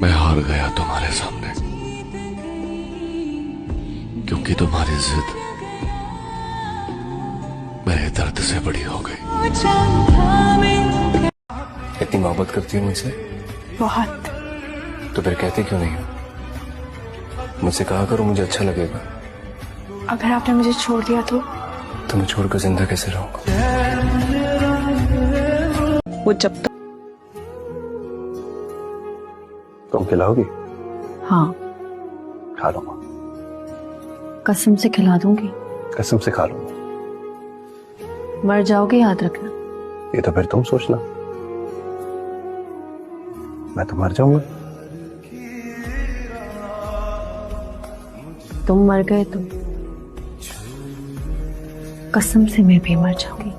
मैं हार गया तुम्हारे सामने। क्योंकि तुम्हारी जिद मेरे दर्द से बड़ी हो गई। इतनी मोहब्बत करती हो मुझसे? बहुत। तो फिर कहते क्यों नहीं हो? मुझसे कहा करो मुझे अच्छा लगेगा। अगर आपने मुझे छोड़ दिया तो? तो मैं छोड़कर ज़िंदा कैसे रहूँगा? वो जब तक तुम खिलाओगी? हाँ। खा लूँगा। कसम से खिला दूँगी। कसम से खा लूँगा। मर जाओगे याद रखना। ये तो फिर तुम सोचना। मैं तो मर जाऊँगा। तुम मर गए तो कसम से मैं भी मर जाऊँगी।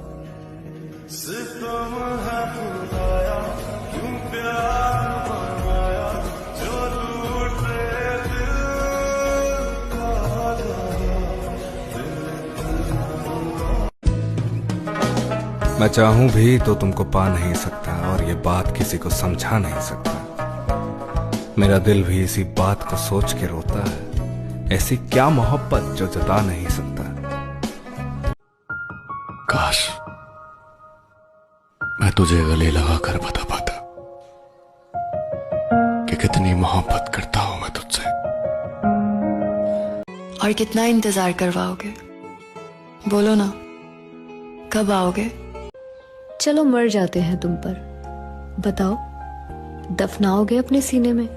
मैं चाहूँ भी तो तुमको पा नहीं सकता और ये बात किसी को समझा नहीं सकता। मेरा दिल भी इसी बात को सोच के रोता है। ऐसी क्या मोहब्बत जो जता नहीं सकता? काश मैं तुझे गले लगा कर बता पाता कि कितनी मोहब्बत करता हूँ मैं तुझसे। और कितना इंतज़ार करवाओगे? बोलो ना कब आओगे? चलो मर जाते हैं तुम पर बताओ दफनाओगे अपने सीने में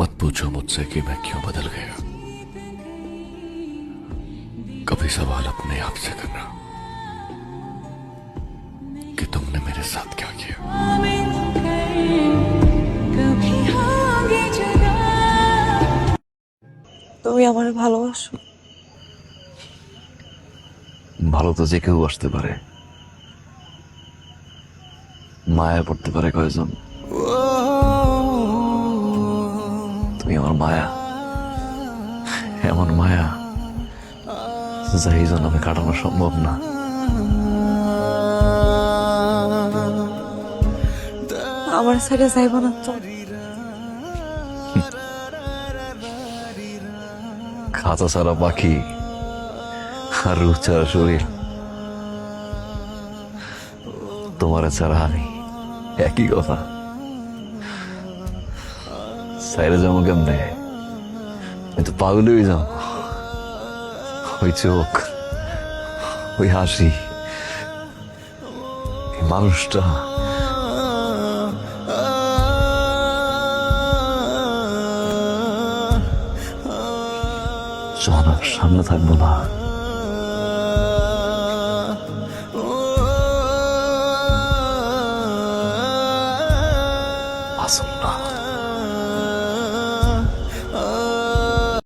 मत पूछो मुझसे कि मैं क्यों बदल गया कभी सवाल अपने आप से करना कि तुमने मेरे साथ क्या किया তুমি আমার ভালোবাসো ভালো তো যে কেউ আসতে পারে। মায়া পড়তে পারে কয়জন? তুমি আমার মায়া। এমন মায়া যা এই জন্মে কাটানো সম্ভব না। আমার সাইডে যাইব না। তো খাঁচা ছাড়া পাখি আর রুহ ছাড়া শরীর তোমার ছাড়া আমি একই কথা। সাইরে যাব কেমনে আমি তো পাগল হয়ে যাও ওই চোখ, ওই হাসি মানুষটা। আর সামনে থাকব না।